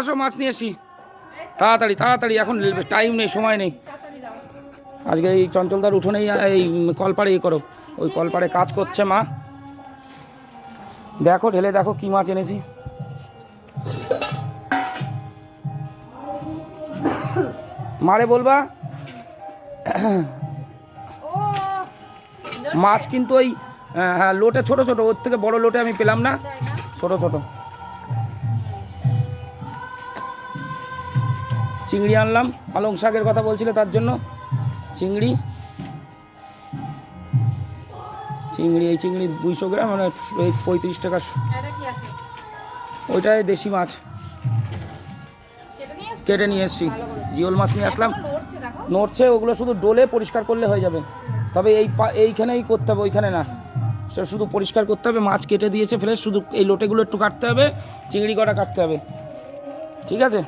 আসো মাছ নিয়ে এসি তাড়াতাড়ি তাড়াতাড়ি এখন টাইম নেই সময় নেই। আজকে এই চঞ্চলদার উঠোনেই এই কলপাড়ে ইয়ে করো। ওই কলপাড়ে কাজ করছে মা। দেখো ঢেলে দেখো কি মাছ এনেছি। মারে বলবা? মাছ কিন্তু ওই আহ, হ্যাঁ লোটে ছোট ছোট ওর থেকে বড় লোটে আমি পেলাম না। ছোট ছোট। চিংড়ি আনলাম। পালং শাকের কথা বলছিলে তার জন্য। চিংড়ি। চিংড়ি এই চিংড়ি দুইশো গ্রাম মানে এই পঁয়ত্রিশ টাকা ওইটাই দেশি মাছ। কেটে নিয়ে এসছো? জিওল মাছ নিয়ে আসলাম। নড়ছে ওগুলো শুধু ডোলে পরিষ্কার করলে হয়ে যাবে। তবে এই এইখানেই করতে হবে ওইখানে না। সেটা শুধু পরিষ্কার করতে হবে মাছ কেটে দিয়েছে ফ্রেশ শুধু এই লোটেগুলো একটু কাটতে হবে চিংড়ি কটা কাটতে হবে। ঠিক আছে?